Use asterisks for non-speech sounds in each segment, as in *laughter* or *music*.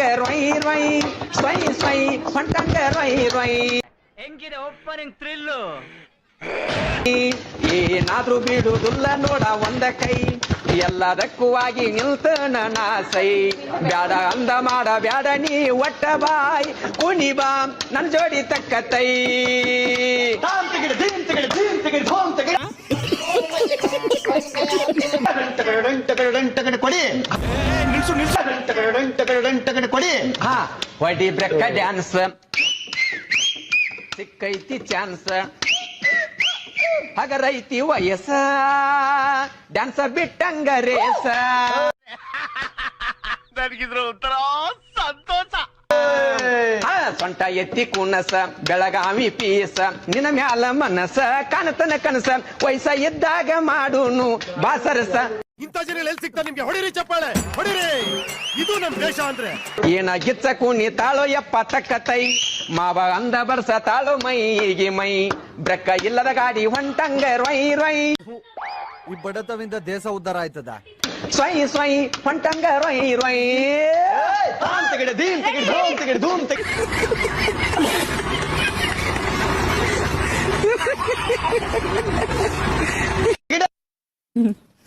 ಹೊಂಟಂಗ ರೊಯ್ ರೊಯ್ ಸ್ವಯ್ ಸ್ವಯ್ ಹೊಂಟಂಗ ರೊಯ್ ರೊಯ್. ಹೆಂಗಿದೆ opening thrill ಏನಾದ್ರೂ ಬಿಡುವುದಿಲ್ಲ ನೋಡ ಒಂದ ಕೈ. ಎಲ್ಲದಕ್ಕೂ ಆಗಿ ನಿಲ್ತನ ನಾಸೈ. ಬ್ಯಾಡ ಅಂದ ಮಾಡ ಬ್ಯಾಡ ನೀ ಒಟ್ಟ ಬಾಯ್. ಕುಣಿ ಬಾ ನನ್ ಜೋಡಿ ತಕ್ಕತೈ ತೆಗೆದು ಕೊಡಿ. ನಿಲ್ಸು ನಿಲ್ಸು ತೆಗೆದು ತೆಗೆದು ಕೊಡಿ. ಹಾ ವಡಿ ಬ್ರೆಕ್ಕ ಡ್ಯಾನ್ಸ್. ಸಿಕ್ಕೈತಿ ಚಾನ್ಸ್. ಹಗರೈತಿ ವಯಸ್ಸ. ಡ್ಯಾನ್ಸ ಬಿಟ್ಟಂಗ ರೇಸ. *laughs* ನನಗಿದ್ರ ಒಂಥರ ಸಂತೋಷ. ಹಾ, ಸೊಂಟ ಎತ್ತಿ ಕುಣಸ ಬೆಳಗಾವಿ ಪೀಸ. ನಿನ್ನ ಮ್ಯಾಲ ಮನಸ ಕಾಣತನ ಕನಸ. ವಯಸ್ಸ ಇದ್ದಾಗ ಮಾಡುನು ಬಾಸರಸ. ಇಂಥ ಜನ ಎಲ್ಲಿ ಸಿಗ್ತಾ ನಿಮ್ಗೆ? ಹೊಡಿರಿ ಚಪ್ಪಾಳೆ ಹೊಡಿರಿ. ಇದು ನಮ್ ದೇಶ ಅಂದ್ರೆ. ಏನ ಗಿಚ್ಚ ಕುಣಿ ತಾಳೋ ಯಪ್ಪ ತಕ್ಕತೈ ಮಾವ ಅಂದ ಬರ್ಸ ತಾಳೋ ಮೈಗೆ ಮೈ. ಬ್ರೆಕ್ಕ ಇಲ್ಲದ ಗಾಡಿ ಹೊಂಟಂಗ ರೊಯ್ ರೊಯ್ ಈ ಬಡತವಿಂದ ದೇಶ ಉದ್ಧಾರ ಆಯ್ತದ? ಸ್ವಯ್ ಸ್ವಯ್ ಹೊಂಟಂಗ ರೊಯ್ ರೊಯ್ ತಾಮ್ ತೆಗೆದು ಧೀಮ್ ಧೂಮ್ ತೆಗೆದು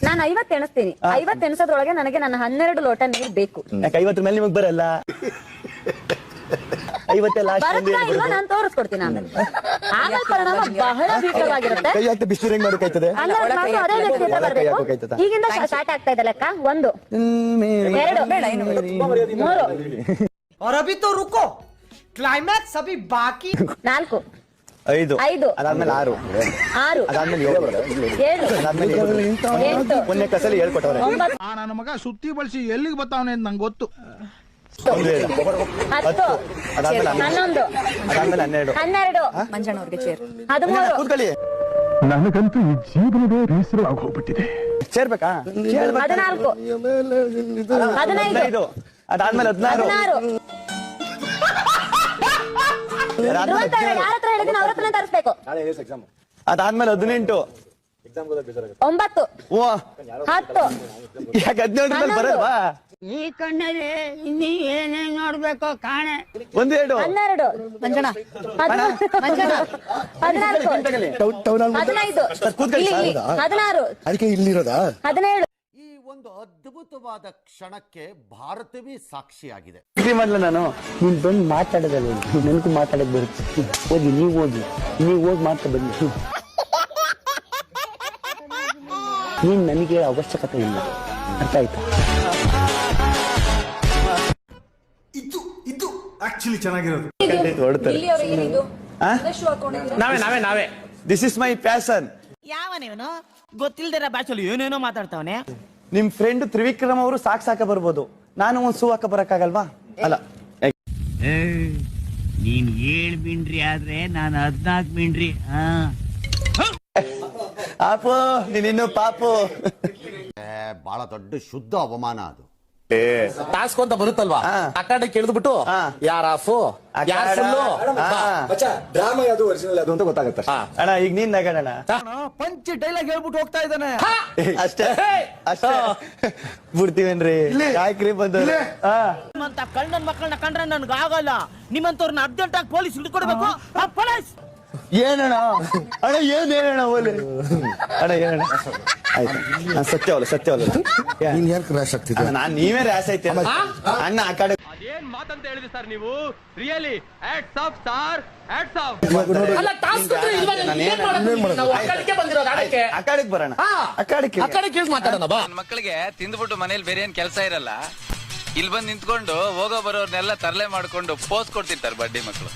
ನಾನು ಐವತ್ತು ಎಣಿಸ್ತೀನಿ ಐವತ್ತು ಎಣಿಸೋದ್ರೊಳಗೆ ನನಗೆ ನನ್ನ ಹನ್ನೆರಡು ಲೋಟ ನೀರು ಬೇಕು ಯಾಕೆ ಐವತ್ತರ ಮೇಲೆ ನಿಮಗೆ ಬರಲ್ಲ ಐವತ್ತೇ ಲಾಸ್ಟ್ ಬರುತ್ತಾ ಇಲ್ವಾ ನಾನು ತೋರಿಸ್ಕೊಡ್ತೀನಿ ಆಮೇಲೆ ಆಮೇಲೆ ಪರಿಣಾಮ ಬಹಳ ಭೀಕರವಾಗಿರುತ್ತೆ ಕೈ ಹಾಕ್ತಾ ಬಿಸಿಲು ಹೆಂಗ್ ಮಾಡೋಕಾಯ್ತದೆ ಹನ್ನೆರಡು ಮಾತ್ರ ಅದೇ ವ್ಯಕ್ತಿ ಹತ್ರ ಒಳ ಕೈ ಬರ್ಬೇಕು ಹಾಕೋಕಾಯ್ತದ? ಈಗಿಂದ ಸ್ಟಾರ್ಟ್ ಆಗ್ತಾ ಇದೆ ಲೆಕ್ಕ ಒಂದು ಎರಡು ಮೂರು और अभी तो रुको क्लाइमैक्स अभी बाकी ನಾಲ್ಕು ಐದು. ಐದು. ಅದಾದ್ಮೇಲೆ ಆರು. ಆರು. ಅದಾದ್ಮೇಲೆ ಏಳು. ಅದಾದ್ಮೇಲೆ. ಎಂಟು. ಹೇಳ್ಕೊಟ್ಟವ್ರೆ. ಒಂಬತ್ತು. ಆ ನನ್ನ ಮಗ ಸುತ್ತಿ ಬಳಸಿ ಎಲ್ಲಿಗೆ ಬರ್ತಾವನೆ ಅಂತ ನಂಗೆ ಗೊತ್ತು. ಒಂದು ಹೇಳು. ಹತ್ತು. ಅದಾದ್ಮೇಲೆ ಹನ್ನೊಂದು. ಹನ್ನೊಂದು ಅದಾದ್ಮೇಲೆ ಹನ್ನೆರಡು. ಹನ್ನೆರಡು. ಮಂಜಣ್ಣವ್ರಿಗೆ ಚೇರ್. ಹದಿಮೂರು. ಕೂತ್ಕೊಳ್ಳಿ. ನನಗಂತೂ ಈ ಜೀವನವೇ ಬೇಸರ ಹೋಗ್ಬಿಟ್ಟಿದೆ ಸೇರ್ಬೇಕಾ ಹದಿನಾಲ್ಕು. ಹದಿನೈದು. ಅದಾದ್ಮೇಲೆ ಹದಿನಾರು. ತರಿಸ್ಬೇಕು. ಅದಾದ್ಮೇಲೆ ಹದಿನೆಂಟು. ಒಂಬತ್ತು. ಓ. ಹತ್ತು. ಯಾಕೆ ಹದಿನೇಳು ಮೇಲೆ ಬರಲ್ವಾ ಈ ಕಣ್ಣಲ್ಲಿ ಇನ್ನಿ ಏನೇನ್ ನೋಡ್ಬೇಕು ಕಾಣೆ. ಒಂದೆರಡು. ಹನ್ನೆರಡು. ಹದಿನಾಲ್ಕು. ಹದಿನೈದು. ಹದಿನಾರು. ಅದಕ್ಕೆ ಇಲ್ಲಿರೋದಾ? ಹದಿನೇಳು. ಒಂದು ಅದ್ಭುತವಾದ ಕ್ಷಣಕ್ಕೆ ಭಾರತವೇ ಸಾಕ್ಷಿಯಾಗಿದೆ. ನಾನು ನೀನ್ ಬಂದು ಮಾತಾಡೋದಲ್ಲ ನನಗೂ ಮಾತಾಡಕ್ ಬರುತ್ತೆ. ಹೋಗಿ ನೀವು ಹೋಗಿ. ನೀವು ಹೋಗಿ ಮಾತ್ರ ಬನ್ನಿ. ನೀನ್ ನನಗೆ ಅವಶ್ಯಕತೆ ಇಲ್ಲ. ಅರ್ಥ ಆಯ್ತಾ? ಇದು ಇದು ಆಕ್ಚುಲಿ ಚೆನ್ನಾಗಿರೋದು. ಹೊಡ್ತಾರೆ ನಾವೇ ನಾವೇ ನಾವೇ. ದಿಸ್ ಇಸ್ ಮೈ ಪ್ಯಾಸನ್ ಯಾವನೇವನು ಗೊತ್ತಿಲ್ದಿರ ಭಾಷೆಲಿ ಏನೇನೋ ಮಾತಾಡ್ತಾವನೆ. ನಿಮ್ ಫ್ರೆಂಡ್ ತ್ರಿವಿಕ್ರಮ್ ಅವರು ಸಾಕ್ ಸಾಕ ಬರ್ಬೋದು. ನಾನು ಒಂದ್ ಸೂ ಹಾಕ ಬರಕ್ಕಾಗಲ್ವಾ? ಅಲ್ಲ ನೀನ್ ಏಳ್ ಮಿಂಡ್ರಿ ಆದ್ರೆ ನಾನು ಹದ್ನಾಲ್ಕು ಮಿಂಡ್ರಿ ಹಾ. ಪಾಪು ನೀನಿನ್ನು ಪಾಪು. ಬಹಳ ದೊಡ್ಡ ಶುದ್ಧ ಅವಮಾನ ಅದು. ಟಾಸ್ಕ್ ಅಂತ ಬರುತ್ತಲ್ವಾ? ಅಕಾಡೆ ಕೇಳಿದ್ ಬಿಟ್ಟು ಕೇಳಿದ್ಬಿಟ್ಟು ಹಾ. ಯಾರ ಆಫು? ಯಾರ ಫುಲ್ಲು? ಡ್ರಾಮಾ ಯಾವ್ದು ಒರಿಜಿನಲ್ ಅದು ಅಂತ ಗೊತ್ತಾಗುತ್ತೆ. ಅಣ್ಣ ಈಗ ನೀನ್ ನಗಣ ಪಂಚ್ ಡೈಲಾಗ್ ಹೇಳ್ಬಿಟ್ಟು ಹೋಗ್ತಾ ಇದ್ದಾನೆ. ಅಷ್ಟೇ. ಅಷ್ಟೇ. ಬಿಡ್ತೀವೇನ್ರಿ? ಯಾಕ್ರಿ ಬಂದ ಹಾ. ನಿಮ್ಮಂತ ಕಳ್ಳನ್ ಮಕ್ಕಳನ್ನ ಕಂಡ್ರೆ ನನ್ಗೆ ಆಗಲ್ಲ. ನಿಮ್ಮಂತವ್ರನ್ನ ಅರ್ಜೆಂಟ್ ಆಗಿ ಪೊಲೀಸ್ ಹಿಡ್ಕೊಡ್ಬೇಕು. ಪೊಲೀಸ್! ಏನಣ್ಣ? ಅಣ್ಣ ಏನ್ ಏನಣ್ಣ ಓಲೆ ಅಣ್ಣ ಏನಣ್ಣ? ಆಯ್ತು? ಸತ್ಯವಲ್ಲ ಸತ್ಯವಲ್ಲ *laughs* ನೀನ್ ಯಾಕೆ ರ್ಯಾಶ್ ಆಗ್ತಿದ್ದೆ ನಾನ್ ನೀವೇ ರ್ಯಾಸ್ ಐತೆ ಅಣ್ಣ ಆ ಕಡೆ ಅದೇನ್ ಮಾತಂತ ಹೇಳಿದ್ರಿ ಸರ್ ನೀವು? Really hats off sir hats off ಅಲ್ಲ ಟಾಸ್ಕ್ ಅಂದ್ರೆ ಇಲ್ವಾ? ನಾನು ಏನ್ ಮಾಡೋದು? ನಾವು ಅಖಾಡಕ್ಕೆ ಬಂದಿರೋದು ಆಡಕ್ಕೆ ಆ ಕಡೆಗೆ ಬರೋಣ. ಕೇಳಿ. ಮಾತಾಡೋಣ ಬಾ. ಮಕ್ಕಳಿಗೆ ತಿಂದ್ಬಿಟ್ಟು ಮನೇಲಿ ಬೇರೆ ಏನ್ ಕೆಲಸ ಇರಲ್ಲ? ಇಲ್ಲಿ ಬಂದು ನಿಂತ್ಕೊಂಡು ಹೋಗೋ ಬರೋರ್ನೆಲ್ಲ ತರಲೆ ಮಾಡ್ಕೊಂಡು ಪೋಸ್ ಕೊಡ್ತಿರ್ತಾರೆ ಬಡ್ಡಿ ಮಕ್ಕಳು